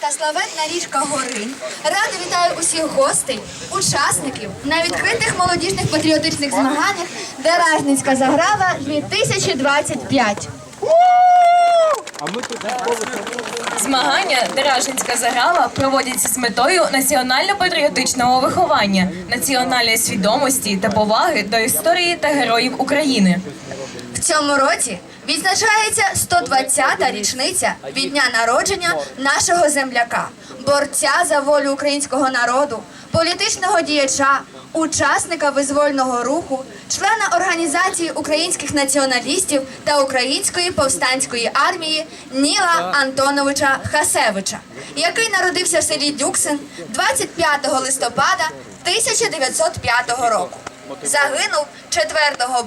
та славетна річка Горинь радо вітаю усіх гостей, учасників на відкритих молодіжних патріотичних змаганнях Деражницька заграва 2025. Змагання Деражинська заграва проводяться з метою національно-патріотичного виховання, національної свідомості та поваги до історії та героїв України. В цьому році відзначається 120-та річниця від дня народження нашого земляка, борця за волю українського народу, політичного діяча, учасника визвольного руху, члена організації українських націоналістів та української повстанської армії Ніла Антоновича Хасевича, який народився в селі Дюксин 25 листопада 1905 року. Загинув 4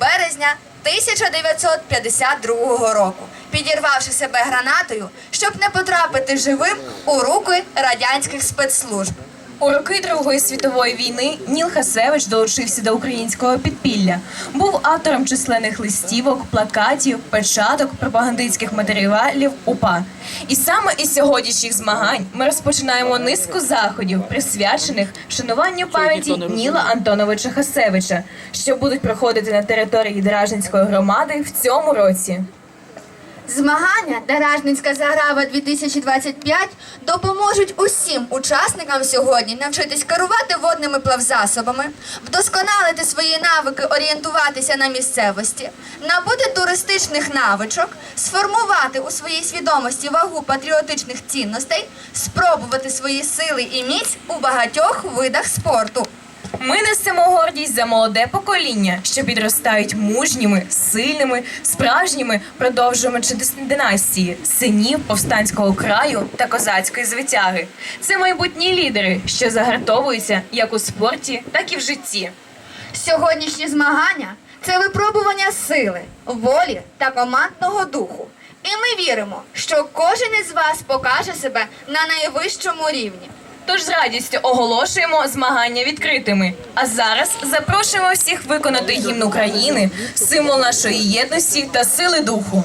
березня 1952 року, підірвавши себе гранатою, щоб не потрапити живим у руки радянських спецслужб. У роки Другої світової війни Ніл Хасевич долучився до українського підпілля. Був автором численних листівок, плакатів, печаток, пропагандистських матеріалів УПА. І саме із сьогоднішніх змагань ми розпочинаємо низку заходів, присвячених вшануванню пам'яті Ніла Антоновича Хасевича, що будуть проходити на території Дражницької громади в цьому році. Змагання Деражницька заграва 2025 допоможуть усім учасникам сьогодні навчитись керувати водними плавзасобами, вдосконалити свої навики орієнтуватися на місцевості, набути туристичних навичок, сформувати у своїй свідомості вагу патріотичних цінностей, спробувати свої сили і міць у багатьох видах спорту. Ми несемо гордість за молоде покоління, що підростають мужніми, сильними, справжніми продовжувачами династії, синів повстанського краю та козацької звитяги. Це майбутні лідери, що загартовуються як у спорті, так і в житті. Сьогоднішні змагання це випробування сили, волі та командного духу. І ми віримо, що кожен із вас покаже себе на найвищому рівні. Тож з радістю оголошуємо змагання відкритими. А зараз запрошуємо всіх виконати гімн України, символ нашої єдності та сили духу.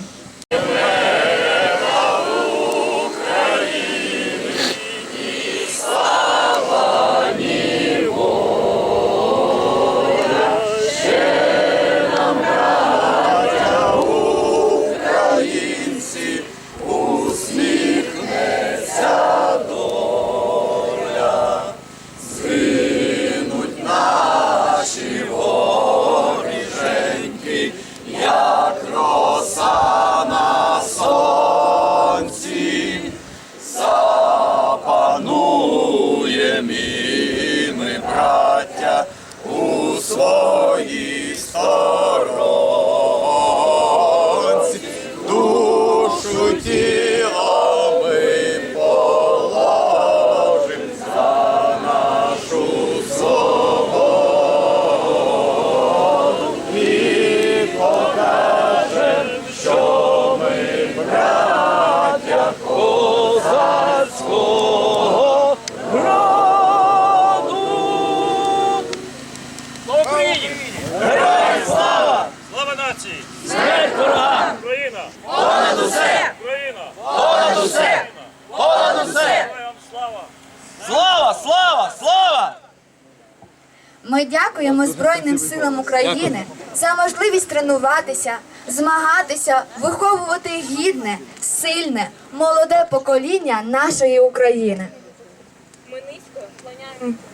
Браття, у своїй сторонці, Смерть ворогам! Україна! Понад усе! Україна! Понад усе! Понад усе! Слава! Слава! Слава! Слава! Ми дякуємо Збройним силам України за можливість тренуватися, змагатися, виховувати гідне, сильне, молоде покоління нашої України.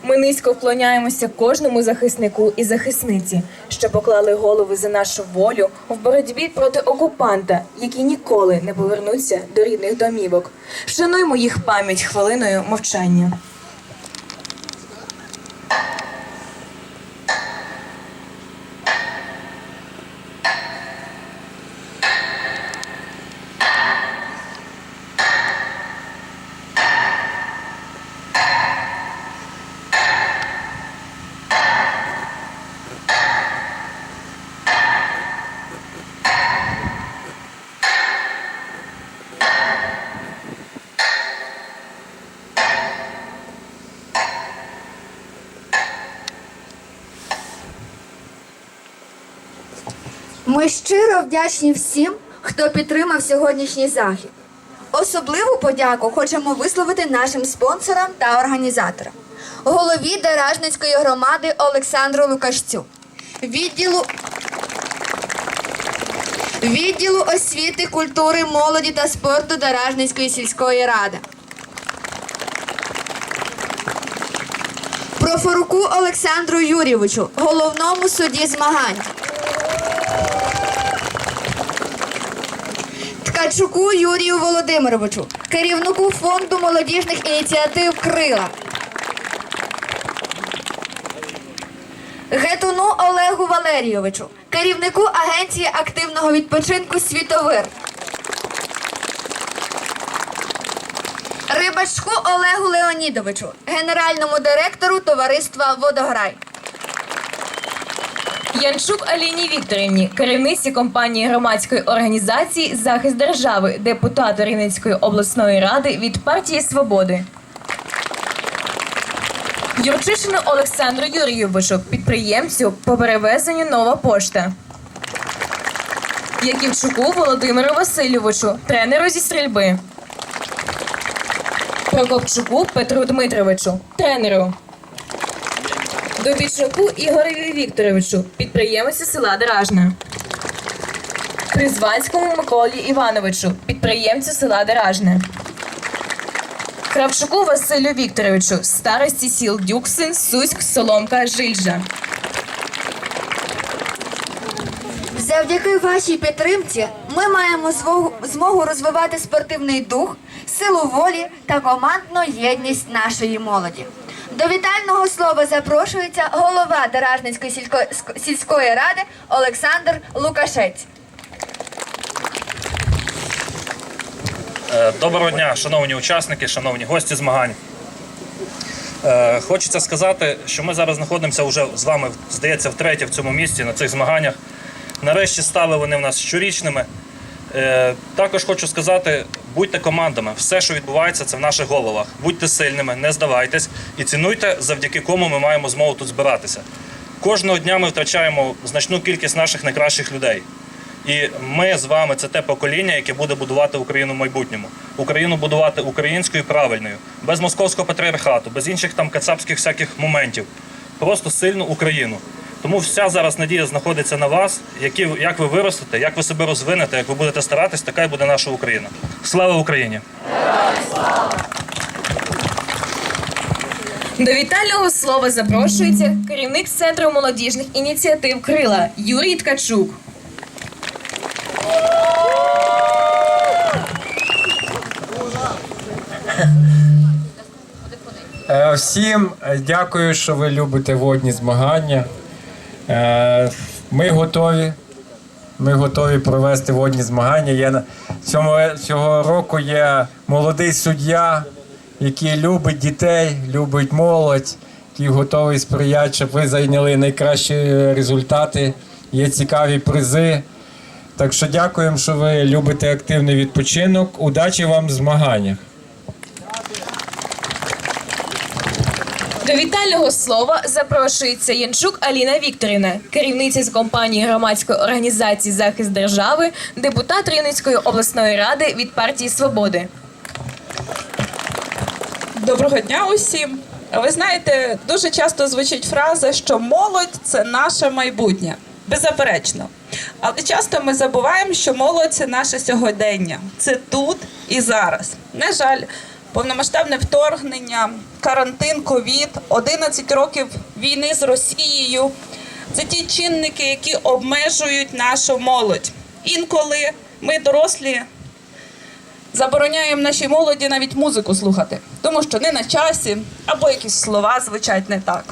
Ми низько вклоняємося кожному захиснику і захисниці, що поклали голови за нашу волю в боротьбі проти окупанта, які ніколи не повернуться до рідних домівок. Шануймо їх пам'ять хвилиною мовчання. Ми щиро вдячні всім, хто підтримав сьогоднішній захід. Особливу подяку хочемо висловити нашим спонсорам та організаторам. Голові Деражницької громади Олександру Лукашцю, відділу Відділу освіти, культури, молоді та спорту Деражницької сільської ради. Профоруку Олександру Юрійовичу, головному судді змагань. Ткачуку Юрію Володимировичу, керівнику фонду молодіжних ініціатив Крила. Гетуну Олегу Валерійовичу, керівнику агенції активного відпочинку Світовир. Рибачку Олегу Леонідовичу, генеральному директору товариства Водограй. Янчук Аліні Вікторівні, керівниці компанії громадської організації Захист держави, депутату Рівненської обласної ради від партії Свободи. Юрчишину Олександру Юрійовичу, підприємцю по перевезенню Нова пошта. Яківчуку Володимиру Васильовичу, тренеру зі стрільби. Прокопчуку Петру Дмитровичу, тренеру. Добічаку Ігореві Вікторовичу, підприємцю села Деражне. Призванському Миколі Івановичу, підприємцю села Деражне. Кравчуку Василю Вікторовичу, старості сіл Дюксин, Суськ, Соломка, Жильжа. Завдяки вашій підтримці ми маємо змогу розвивати спортивний дух, силу волі та командну єдність нашої молоді. До вітального слова запрошується голова Деражницької сільської, сільської ради Олександр Лукашець. Е, Доброго дня, шановні учасники, шановні гості змагань. Е, Хочеться сказати, що ми зараз знаходимося вже з вами, здається, втретє в цьому місці на цих змаганнях. Нарешті стали вони в нас щорічними. Е, Також хочу сказати, будьте командами. Все, що відбувається, це в наших головах. Будьте сильними, не здавайтесь і цінуйте, завдяки кому ми маємо змогу тут збиратися. Кожного дня ми втрачаємо значну кількість наших найкращих людей. І ми з вами це те покоління, яке буде будувати Україну в майбутньому. Україну будувати українською правильною, без московського патріархату, без інших там кацапських всяких моментів. Просто сильну Україну. Тому вся зараз надія знаходиться на вас, які, як ви виростете, як ви себе розвинете, як ви будете старатись, така й буде наша Україна. Слава Україні! До вітального слова запрошується керівник Центру молодіжних ініціатив Крила Юрій Ткачук. Е, Всім е, дякую, що ви любите водні змагання. Е, Ми готові. Ми готові провести водні змагання. Я цьому, цього року є молодий суддя, який любить дітей, любить молодь, який готовий сприяти, щоб ви зайняли найкращі результати. Є цікаві призи. Так що дякуємо, що ви любите активний відпочинок. Удачі вам в змаганнях. До вітального слова запрошується Янчук Аліна Вікторівна, керівниця з компанії громадської організації Захист держави, депутат Рівненської обласної ради від партії Свободи. Доброго дня усім. Ви знаєте, дуже часто звучить фраза, що молодь це наше майбутнє. Беззаперечно. Але часто ми забуваємо, що молодь це наше сьогодення. Це тут і зараз. На жаль, повномасштабне вторгнення, карантин, ковід, 11 років війни з Росією. Це ті чинники, які обмежують нашу молодь. Інколи ми дорослі забороняємо нашій молоді навіть музику слухати, тому що не на часі або якісь слова звучать не так.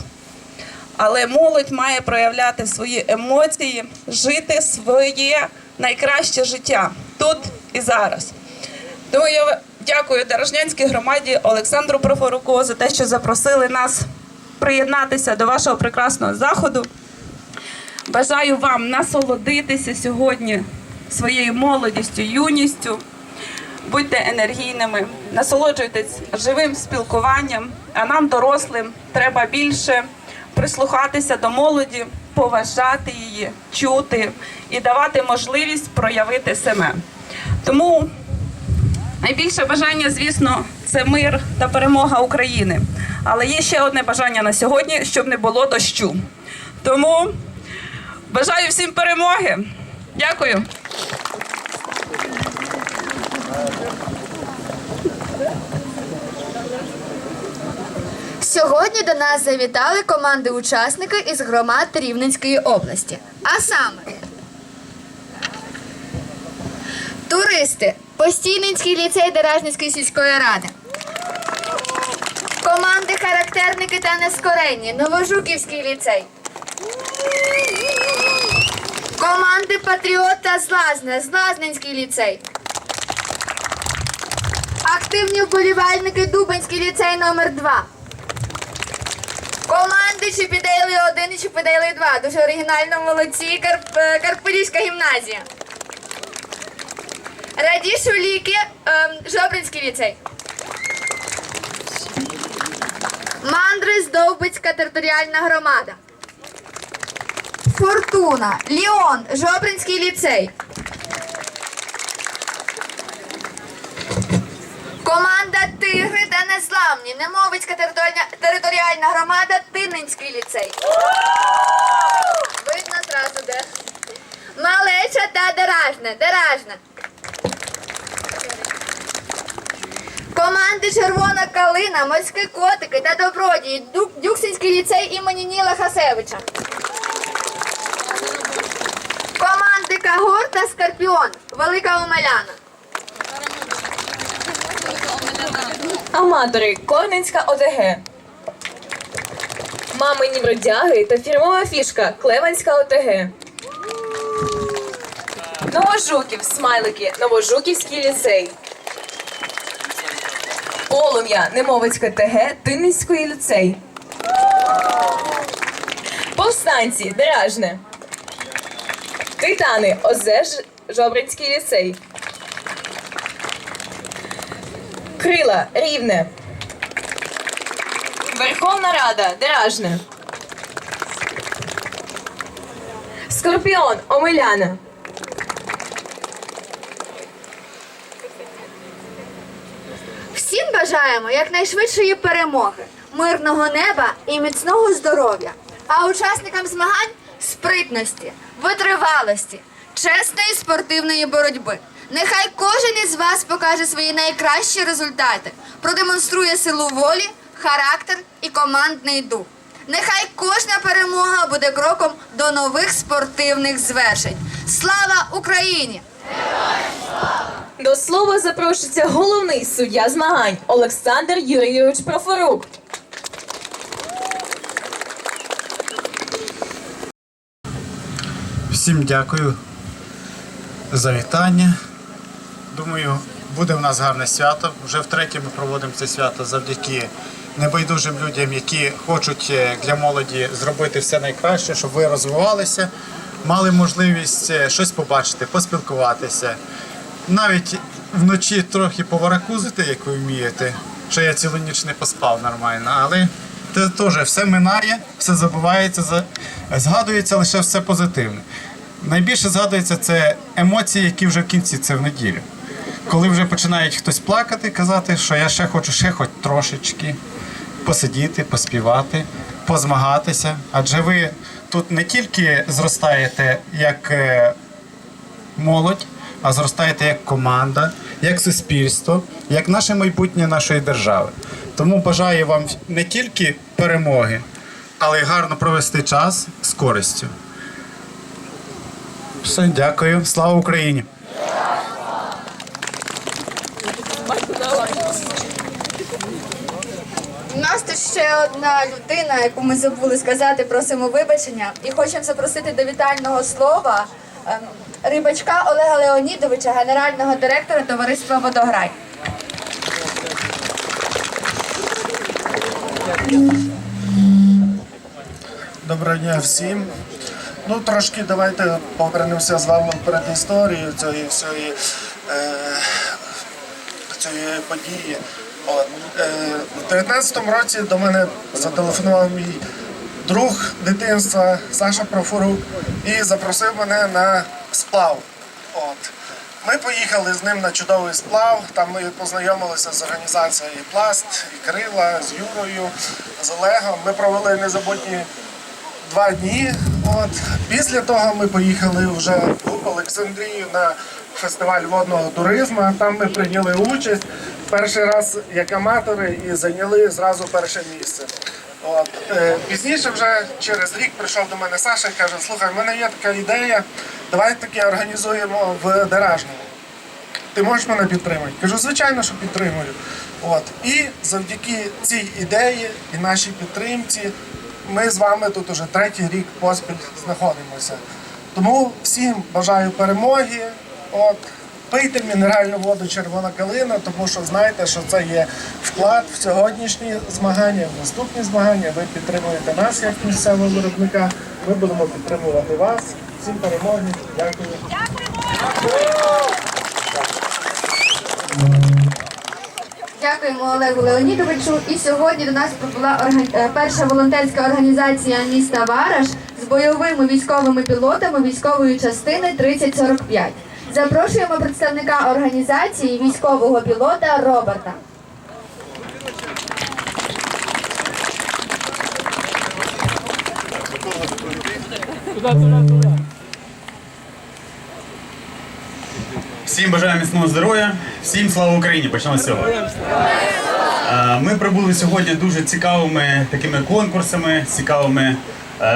Але молодь має проявляти свої емоції, жити своє найкраще життя тут і зараз. Тому я дякую Дорожнянській громаді Олександру Профоруку за те, що запросили нас приєднатися до вашого прекрасного заходу. Бажаю вам насолодитися сьогодні своєю молодістю, юністю. Будьте енергійними, насолоджуйтесь живим спілкуванням. А нам, дорослим, треба більше прислухатися до молоді, поважати її, чути і давати можливість проявити себе. Тому Найбільше бажання, звісно, це мир та перемога України. Але є ще одне бажання на сьогодні, щоб не було дощу. Тому бажаю всім перемоги. Дякую. Сьогодні до нас завітали команди-учасники із громад Рівненської області. А саме туристи, Постійницький ліцей Деражницької сільської ради. Команди характерники та нескоренні, Новожуківський ліцей. Команди Патріот та Злазне, Злазненський ліцей. Активні вболівальники Дубенський ліцей номер 2 Команди Чіпідейли 1 і Чіпідейли 2. Дуже оригінально молодці. Карп... е, гімназія. Радішу Ліки, ем, Жобринський ліцей. Мандрис Довбицька територіальна громада. Фортуна, Ліон, Жобринський ліцей. Команда Тигри та Незламні. Немовицька територіальна, громада Тинницький ліцей. Видно зразу де. Малеча та Деражне. Деражне. Команди Червона калина, морські котики та добродії. Ду- Дюксинський ліцей імені Ніла Хасевича. Команди Кагор та Скорпіон. Велика Омеляна. Аматори Корненська ОТГ. Мамині бродяги та фірмова фішка Клеванська ОТГ. Новожуків, смайлики, Новожуківський ліцей. Полум'я, Немовицька ТГ, Тинницький ліцей. Повстанці, Деражне. Титани, Озеж, Жобринський ліцей. Крила, Рівне. Верховна Рада, Деражне. Скорпіон, Омеляна. Всім бажаємо якнайшвидшої перемоги, мирного неба і міцного здоров'я. А учасникам змагань спритності, витривалості, чесної спортивної боротьби. Нехай кожен із вас покаже свої найкращі результати, продемонструє силу волі, характер і командний дух. Нехай кожна перемога буде кроком до нових спортивних звершень. Слава Україні! До слова запрошується головний суддя змагань Олександр Юрійович Профорук. Всім дякую за вітання. Думаю, буде в нас гарне свято. Вже втретє ми проводимо це свято завдяки небайдужим людям, які хочуть е, для молоді зробити все найкраще, щоб ви розвивалися, мали можливість е, щось побачити, поспілкуватися. Навіть вночі трохи поворакузити, як ви вмієте, що я цілу ніч не поспав нормально, але це теж все минає, все забувається, згадується лише все позитивне. Найбільше згадується це емоції, які вже в кінці, це в неділю. Коли вже починають хтось плакати, казати, що я ще хочу ще хоч трошечки посидіти, поспівати, позмагатися. Адже ви тут не тільки зростаєте як е, молодь, а зростаєте як команда, як суспільство, як наше майбутнє нашої держави. Тому бажаю вам не тільки перемоги, але й гарно провести час з користю. Все, дякую. Слава Україні! У нас тут ще одна людина, яку ми забули сказати, просимо вибачення. І хочемо запросити до вітального слова ем, рибачка Олега Леонідовича, генерального директора товариства Водограй. Доброго дня всім. Ну, трошки давайте повернемося з вами в передісторію цієї всієї е, цієї події. Е, в 19-му році до мене зателефонував мій друг дитинства Саша Профорук і запросив мене на сплав. От. Ми поїхали з ним на чудовий сплав. Там ми познайомилися з організацією Пласт, і Крила, з Юрою, з Олегом. Ми провели незабутні два дні. От після того ми поїхали вже в Олександрію на фестиваль водного туризму. Там ми прийняли участь перший раз як аматори і зайняли зразу перше місце. От е, пізніше, вже через рік прийшов до мене Саша і каже: слухай, в мене є така ідея, давай таке організуємо в Деражному. Ти можеш мене підтримати? Кажу, звичайно, що підтримую. От. І завдяки цій ідеї і нашій підтримці ми з вами тут уже третій рік поспіль знаходимося. Тому всім бажаю перемоги. От. Пийте мінеральну воду червона калина, тому що знаєте, що це є вклад в сьогоднішні змагання, в наступні змагання. Ви підтримуєте нас як місцевого виробника. Ми будемо підтримувати вас. Всім перемоги. Дякую. Дякуємо Олегу Леонідовичу. І сьогодні до нас прибула е, перша волонтерська організація міста Вараш з бойовими військовими пілотами військової частини 3045. Запрошуємо представника організації військового пілота Роберта. Всім бажаю міцного здоров'я, всім слава Україні! Почнемо з цього. Е, Ми прибули сьогодні дуже цікавими такими конкурсами, цікавими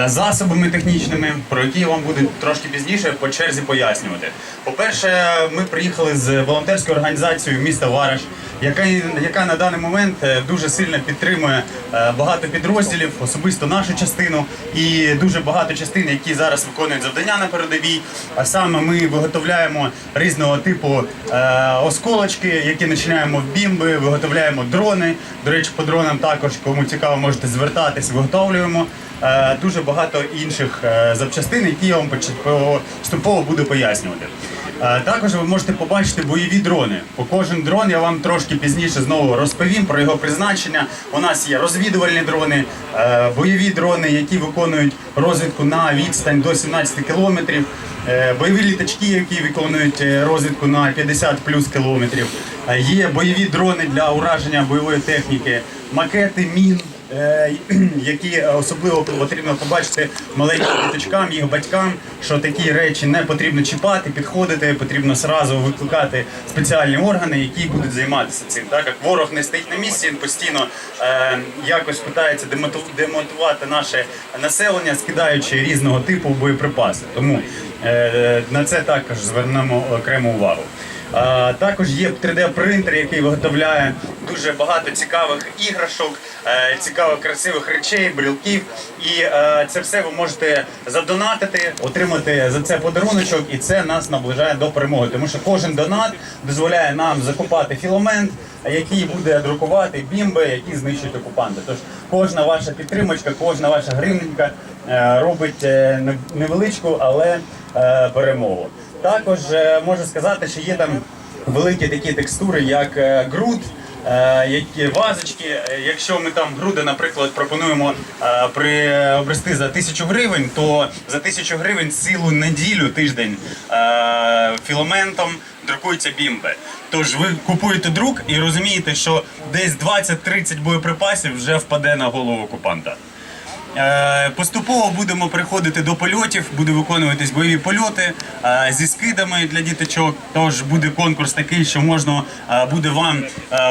засобами технічними, про які я вам буду трошки пізніше по черзі пояснювати. По-перше, ми приїхали з волонтерською організацією міста Вараш, яка, яка на даний момент е, дуже сильно підтримує е, багато підрозділів, особисто нашу частину, і дуже багато частин, які зараз виконують завдання на передовій. А саме ми виготовляємо різного типу е, осколочки, які починаємо в бімби, виготовляємо дрони. До речі, по дронам також, кому цікаво, можете звертатись, виготовлюємо. Е, дуже багато інших е, запчастин, які я вам поступово буду пояснювати. Е, Також ви можете побачити бойові дрони. По кожен дрон я вам трошки пізніше знову розповім про його призначення. У нас є розвідувальні дрони, бойові дрони, які виконують розвідку на відстань до 17 кілометрів, бойові літачки, які виконують розвідку на 50 плюс кілометрів. Є бойові дрони для ураження бойової техніки, макети мін. Е, Які особливо потрібно побачити маленьким діточкам, їх батькам, що такі речі не потрібно чіпати, підходити, потрібно зразу викликати спеціальні органи, які будуть займатися цим. Так як ворог не стоїть на місці, він постійно е, якось питається демоту- демотивувати наше населення, скидаючи різного типу боєприпаси. Тому е, на це також звернемо окрему увагу. А, також є 3D-принтер, який виготовляє дуже багато цікавих іграшок, е, цікавих красивих речей, брілків. І е, це все ви можете задонатити, отримати за це подаруночок, і це нас наближає до перемоги. Тому що кожен донат дозволяє нам закупати філамент, який буде друкувати бімби, які знищують окупанти. Тож кожна ваша підтримочка, кожна ваша гривненька е, робить е, невеличку, але перемогу. Також е, можу сказати, що є там великі такі текстури, як е, ґрунт, е, які вазочки. Якщо ми там груди, наприклад, пропонуємо приобрести за тисячу гривень, то за тисячу гривень цілу неділю, тиждень філаментом друкуються бімби. Тож ви купуєте друк і розумієте, що десь 20-30 боєприпасів вже впаде на голову окупанта. Е, Поступово будемо приходити до польотів, буде виконуватись бойові польоти е, зі скидами для діточок. Тож буде конкурс такий, що можна е, буде вам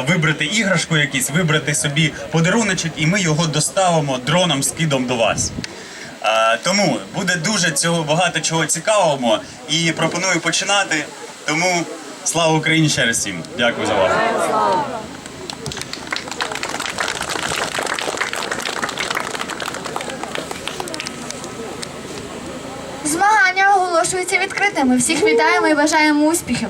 вибрати іграшку, якісь, вибрати собі подаруночок, і ми його доставимо дроном скидом до вас. Тому буде дуже цього багато чого цікавого і пропоную починати. Тому слава Україні ще раз всім. Дякую за увагу. Змагання оголошуються відкритими. Всіх вітаємо і бажаємо успіхів.